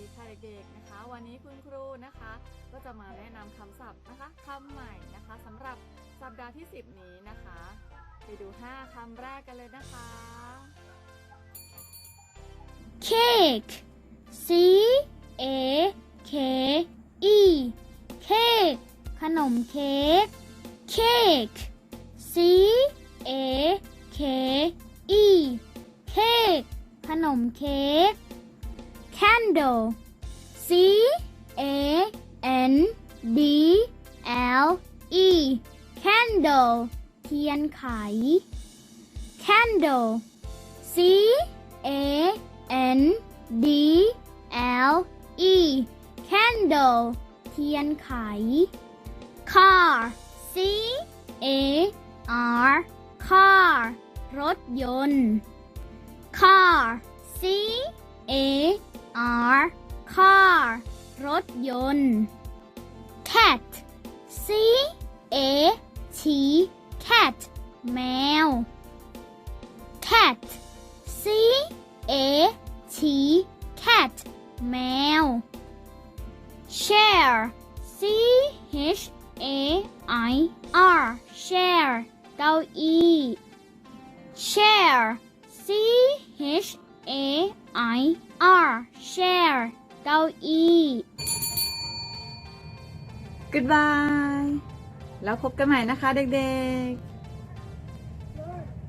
เด็กๆนะคะ วันนี้คุณครูนะคะ ก็จะมาแนะนำคำศัพท์นะคะคำใหม่นะคะสำหรับสัปดาห์ที่ 10 นี้นะคะ ไปดู 5คำแรกกันเลยนะคะ cake c a k e cake ขนมเค้ก cake c a k e cake ขนมเค้ก candle c a n d l e candle เทียนไข candle c a n d l e candle เทียนไข car c a r car รถยนต์ car c a r รถยนต์ cat c a t cat แมว cat c a t cat แมว share c h a i r share เก้าอี้ share c h a i r share เก้าอี้ Goodbye แล้วพบกันใหม่นะคะเด็กๆ